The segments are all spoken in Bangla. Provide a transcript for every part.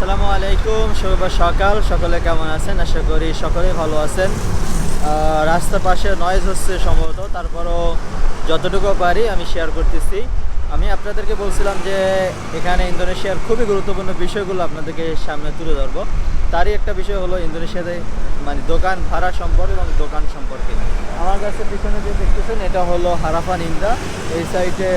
আসসালামু আলাইকুম, শুভ সকাল। সকলে কেমন আছেন? আশা করি সকলেই ভালো আছেন। রাস্তার পাশে নয়েজ হচ্ছে সম্ভবত, তারপরও যতটুকু পারি আমি শেয়ার করতেছি। আমি আপনাদেরকে বলছিলাম যে, এখানে ইন্দোনেশিয়ার খুবই গুরুত্বপূর্ণ বিষয়গুলো আপনাদেরকে সামনে তুলে ধরবো। তারই একটা বিষয় হলো ইন্দোনেশিয়াতে মানে দোকান ভাড়া সম্পর্কে এবং দোকান সম্পর্কে। আমার কাছে পিছনে যে দেখতেছেন, এটা হলো হারাফান ইন্দা এই সাইডে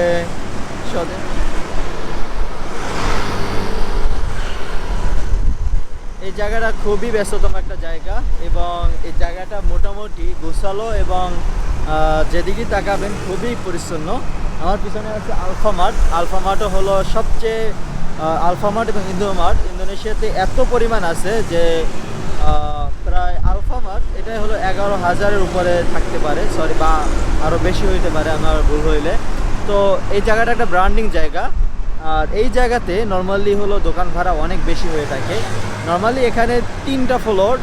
এই জায়গাটা খুবই ব্যস্ততম একটা জায়গা এবং এই জায়গাটা মোটামুটি গোছালো এবং যেদিকে তাকাবেন খুবই পরিচ্ছন্ন। আমার পিছনে আছে আলফামার্ট আলফামার্টও হলো সবচেয়ে আহ, আলফামার্ট এবং ইন্দোমার্ট ইন্দোনেশিয়াতে এত পরিমাণ আছে যে প্রায় আলফামার্ট এটাই হলো এগারো হাজারের উপরে থাকতে পারে। সরি বা আরও বেশি হইতে পারে আমার ভুল হইলে। তো এই জায়গাটা একটা ব্র্যান্ডিং জায়গা। আর এই জায়গাতে নর্মালি হলো দোকান ভাড়া অনেক বেশি হয়ে থাকে। নর্মালি এখানে তিনটা floor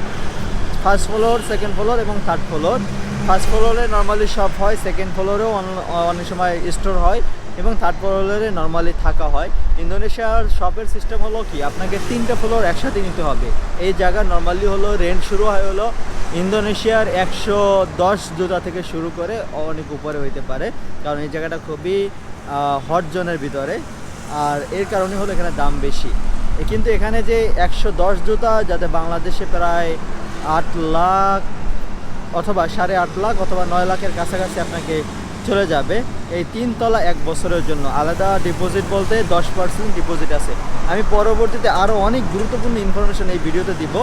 first floor second floor এবং থার্ড ফ্লোর ফার্স্ট ফ্লোরে নর্মালি শপ হয় সেকেন্ড ফ্লোরেও অনেক সময় স্টোর হয় এবং থার্ড ফ্লোরে নর্মালি থাকা হয়। ইন্দোনেশিয়ার শপের সিস্টেম হলো কি? আপনাকে তিনটা ফ্লোর একসাথে নিতে হবে। এই জায়গা নর্মালি হলো রেন্ট শুরু হয় হলো ইন্দোনেশিয়ার একশো দশ জুতা থেকে শুরু করে অনেক উপরে হইতে পারে। কারণ এই জায়গাটা খুবই হট জোনের ভিতরে। আর এর কারণে হলো এখানে দাম বেশি। কিন্তু এখানে যে একশো দশ জুতা, যাতে বাংলাদেশে প্রায় আট লাখ অথবা সাড়ে আট লাখ অথবা নয় লাখের কাছাকাছি আপনাকে চলে যাবে এই তিনতলা এক বছরের জন্য। আলাদা ডিপোজিট বলতে দশ পার্সেন্ট ডিপোজিট আছে। আমি পরবর্তীতে আরও অনেক গুরুত্বপূর্ণ ইনফরমেশন এই ভিডিওতে দিব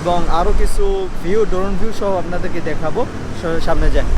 এবং আরও কিছু ভিউ ড্রোন ভিউ সহ আপনাদেরকে দেখাবো। সামনে যায়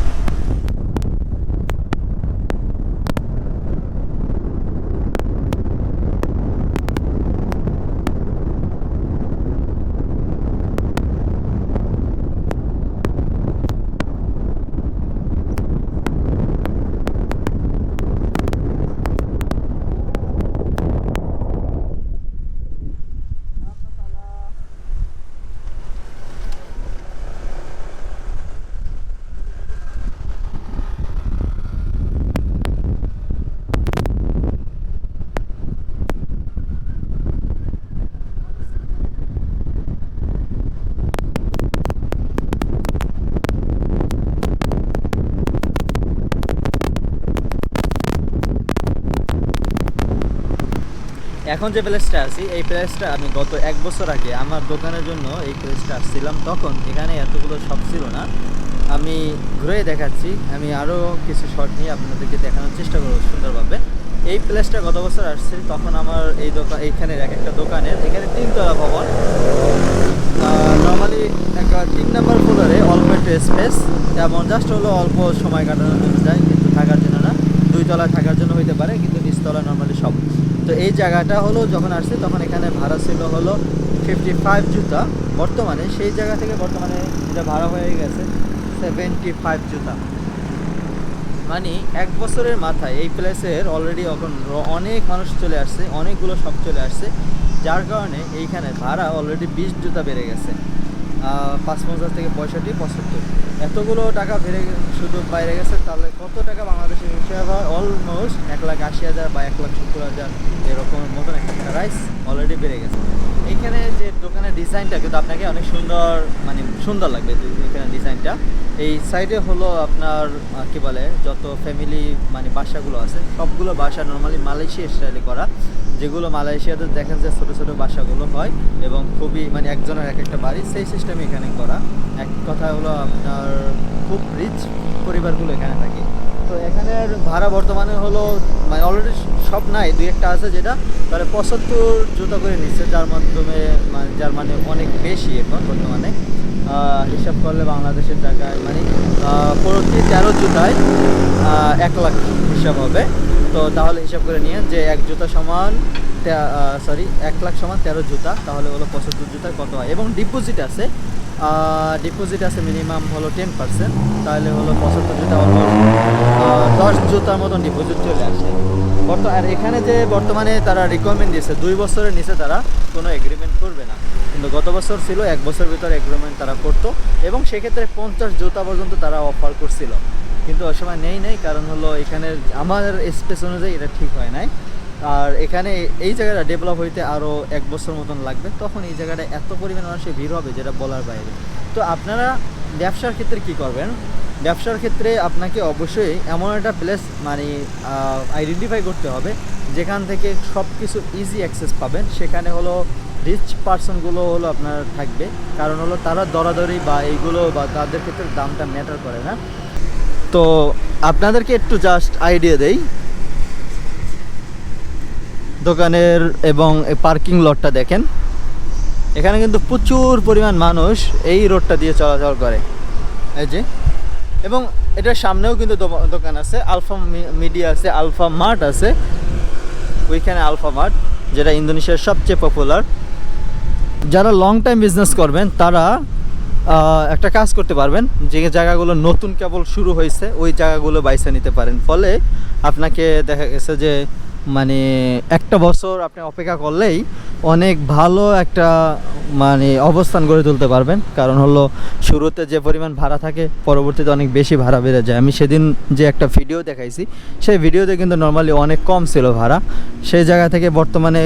এখন যে প্লেসটা আছি, এই প্লেসটা আমি গত এক বছর আগে আমার দোকানের জন্য এই প্লেসটা আসছিলাম। তখন এখানে এতগুলো শপ ছিল না। আমি ঘুরে দেখাচ্ছি। আমি আরও কিছু শট নিয়ে আপনাদেরকে দেখানোর চেষ্টা করব সুন্দরভাবে। এই প্লেসটা গত বছর আসছে। তখন আমার এই দোকান এইখানের এক একটা দোকানের, এখানে তিনতলা ভবন। নর্মালি একটা তিন নম্বর ফ্লোরে অল্প একটু স্পেস যেমন জাস্ট হলো অল্প সময় কাটানোর জন্য যায়, কিন্তু থাকার জন্য না। দুই তলায় থাকার জন্য হইতে পারে, কিন্তু নিচতলা নর্মালি সব তো এই জায়গাটা হলো যখন আসছে, তখন এখানে ভাড়া ছিল হলো ফিফটি ফাইভ জুতা। বর্তমানে সেই জায়গা থেকে বর্তমানে এটা ভাড়া হয়ে গেছে সেভেন্টি ফাইভ জুতা। মানে এক বছরের মাথায় এই প্লেসের অলরেডি এখন অনেক মানুষ চলে আসছে, অনেকগুলো সব চলে আসছে। যার কারণে এইখানে ভাড়া অলরেডি বিশ জুতা বেড়ে গেছে। পাঁচ পঞ্চাশ থেকে পঁয়ষট্টি, পঁচাত্তর। এতগুলো টাকা বেড়ে শুধু বাইরে গেছে, তাহলে কত টাকা বাংলাদেশের হিসাবে হয়? অলমোস্ট এক লাখ আশি হাজার বা এক লাখ সত্তর হাজার এরকম মতন একটা রাইস অলরেডি বেড়ে গেছে। এইখানে যে দোকানের ডিজাইনটা কিন্তু আপনাকে অনেক সুন্দর মানে সুন্দর লাগবে এখানে ডিজাইনটা এই সাইডে হলো আপনার কি বলে, যত ফ্যামিলি মানে বাসাগুলো আছে, সবগুলো বাসা নর্মালি মালয়েশিয়া স্টাইলে করা। যেগুলো মালয়েশিয়াতে দেখেন যে ছোটো ছোটো বাসাগুলো হয় এবং খুবই মানে একজনের এক একটা বাড়ি, সেই সিস্টেমে এখানে করা। এক কথা হলো আপনার খুব রিচ পরিবারগুলো এখানে থাকে। তো এখানের ভাড়া বর্তমানে হলো মানে অলরেডি সব নাই, দুই একটা আছে যেটা, তাহলে পঁচাত্তর জুতা করে নিচ্ছে, যার মাধ্যমে মানে যার মানে অনেক বেশি এখন বর্তমানে। হিসাব করলে বাংলাদেশের টাকায় মানে প্রতি তেরো জুতায় এক লাখ হিসাব হবে। তো তাহলে হিসাব করে নিয়ে যে এক জুতা সমান সরি এক লাখ সমান তেরো জুতা, তাহলে হলো পঁচাত্তর জুতায় কত হয়? এবং ডিপোজিট আছে ডিপোজিট আছে মিনিমাম হলো টেন পার্সেন্ট তাহলে হলো পঁচাত্তর জুতা দশ জুতার মতন ডিপোজিট চলে আসে। বর্ত আর এখানে যে বর্তমানে তারা রিকমেন্ড দিয়েছে, দুই বছরের নিচে তারা কোনো এগ্রিমেন্ট করবে না। কিন্তু গত বছর ছিল, এক বছর ভিতর এগ্রিমেন্ট তারা করতো, এবং সেক্ষেত্রে পঞ্চাশ জুতা পর্যন্ত তারা অফার করছিল। কিন্তু ওই সময় নেই নেই। কারণ হলো এখানে আমার স্পেস অনুযায়ী এটা ঠিক হয় নাই। আর এখানে এই জায়গাটা ডেভেলপ হইতে আরও এক বছর মতন লাগবে। তখন এই জায়গাটা এত পরিমাণ মানুষের ভিড় হবে যেটা বলার বাইরে। তো আপনারা ব্যবসার ক্ষেত্রে কি করবেন? ব্যবসার ক্ষেত্রে আপনাকে অবশ্যই এমন একটা প্লেস মানে আইডেন্টিফাই করতে হবে, যেখান থেকে সব কিছু ইজি অ্যাক্সেস পাবেন। সেখানে হলো রিচ পার্সনগুলো হলো আপনার থাকবে। কারণ হলো তারা দরাদরি বা এইগুলো বা তাদের ক্ষেত্রে দামটা ম্যাটার করে না। তো আপনাদেরকে একটু জাস্ট আইডিয়া দেই। দোকানের এবং পার্কিং লটটা দেখেন। এখানে কিন্তু প্রচুর পরিমাণ মানুষ এই রোডটা দিয়ে চলাচল করে। এই যে। এবং এটার সামনেও কিন্তু দোকান আছে। আলফা মিডিয়া আছে আলফা মার্ট আছে। ওইখানে আলফা মার্ট যেটা ইন্দোনেশিয়ার সবচেয়ে পপুলার যারা লং টাইম বিজনেস করবেন, তারা একটা কাজ করতে পারবেন। যে জায়গাগুলো নতুন কেবল শুরু হয়েছে, ওই জায়গাগুলো বাইসে নিতে পারেন। ফলে আপনাকে দেখা গেছে যে মানে একটা বছর আপনি অপেক্ষা করলেই অনেক ভালো একটা মানে অবস্থান গড়ে তুলতে পারবেন। কারণ হলো, শুরুতে যে পরিমাণ ভাড়া থাকে, পরবর্তীতে অনেক বেশি ভাড়া বেড়ে যায়। আমি সেদিন যে একটা ভিডিও দেখাইছি, সেই ভিডিওতে কিন্তু নর্মালি অনেক কম ছিল ভাড়া। সেই জায়গা থেকে বর্তমানে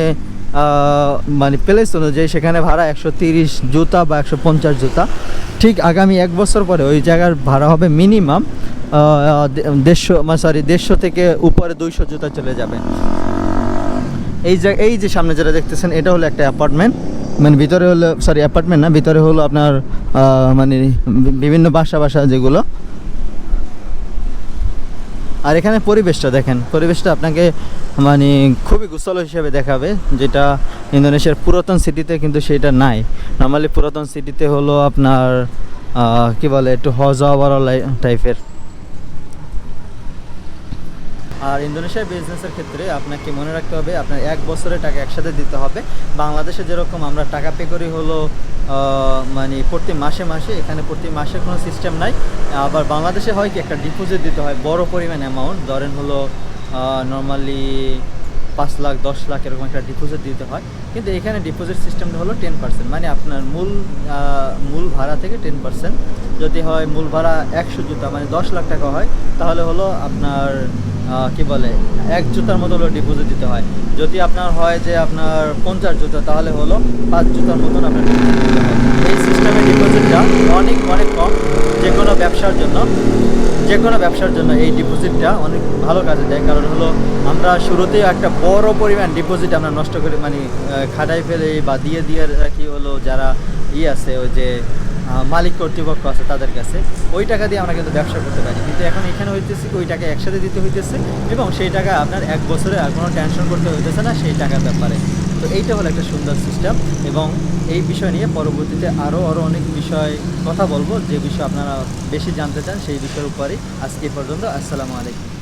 মানে প্লেস অনুযায়ী সেখানে ভাড়া একশো তিরিশ জুতা বা একশো পঞ্চাশ জুতা। ঠিক আগামী এক বছর পরে ওই জায়গার ভাড়া হবে মিনিমাম দেড়শো মানে সরি দেড়শো থেকে উপরে দুইশো জুতা চলে যাবে। এই যে এই যে সামনে যেটা দেখতেছেন, এটা হলো একটা অ্যাপার্টমেন্ট। মানে ভিতরে হলো সরি অ্যাপার্টমেন্ট না, ভিতরে হলো আপনার মানে বিভিন্ন বাসা বাসা যেগুলো। আর এখানে পরিবেশটা দেখেন, পরিবেশটা আপনাকে মানে খুবই গুসল হিসেবে দেখাবে, যেটা ইন্দোনেশিয়ার পুরাতন সিটিতে কিন্তু সেটা নাই। নর্মালি পুরাতন সিটিতে হলো আপনার কি বলে, একটু হজাওয়ার টাইপের আর ইন্দোনেশিয়ার বিজনেসের ক্ষেত্রে আপনাকে মনে রাখতে হবে, আপনার এক বছরের টাকা একসাথে দিতে হবে। বাংলাদেশে যেরকম আমরা টাকা পে করি হলো মানে প্রতি মাসে মাসে, এখানে প্রতি মাসে কোনো সিস্টেম নাই। আবার বাংলাদেশে হয় কি, একটা ডিপোজিট দিতে হয়, বড় পরিমাণ অ্যামাউন্ট ধরেন হলো নর্মালি পাঁচ লাখ, দশ লাখ এরকম একটা ডিপোজিট দিতে হয়। কিন্তু এখানে ডিপোজিট সিস্টেমটা হলো টেন পার্সেন্ট মানে আপনার মূল মূল ভাড়া থেকে টেন পার্সেন্ট যদি হয় মূল ভাড়া একশো জুতা মানে দশ লাখ টাকা হয়, তাহলে হলো আপনার কি বলে, এক জুতার মতো হলো ডিপোজিট দিতে হয়। যদি আপনার হয় যে আপনার পঞ্চাশ জুতা, তাহলে হলো পাঁচ জুতার মতন আপনার এই সিস্টেমে ডিপোজিটটা অনেক অনেক কম যে কোনো ব্যবসার জন্য। যে কোনো ব্যবসার জন্য এই ডিপোজিটটা অনেক ভালো কাজে দেয়। কারণ হলো আমরা শুরুতেই একটা বড় পরিমাণ ডিপোজিট আমরা নষ্ট করে মানে খাটাই ফেলে বা দিয়ে দিয়ে রাখি হলো যারা ই আছে, ওই যে মালিক কর্তৃপক্ষ আছে তাদের কাছে, ওই টাকা দিয়ে আমরা কিন্তু ব্যবসা করতে পারি। কিন্তু এখন এখানে হইতেছে ওই টাকা একসাথে দিতে হইতেছে এবং সেই টাকা আপনার এক বছরে আর কোনো টেনশন করতে হইতেছে না সেই টাকার ব্যাপারে। তো এইটা হলো একটা সুন্দর সিস্টেম এবং এই বিষয় নিয়ে পরবর্তীতে আরও আরও অনেক বিষয় কথা বলব, যে বিষয় আপনারা বেশি জানতে চান সেই বিষয়ের উপরেই। আজকে পর্যন্ত, আসসালামু আলাইকুম।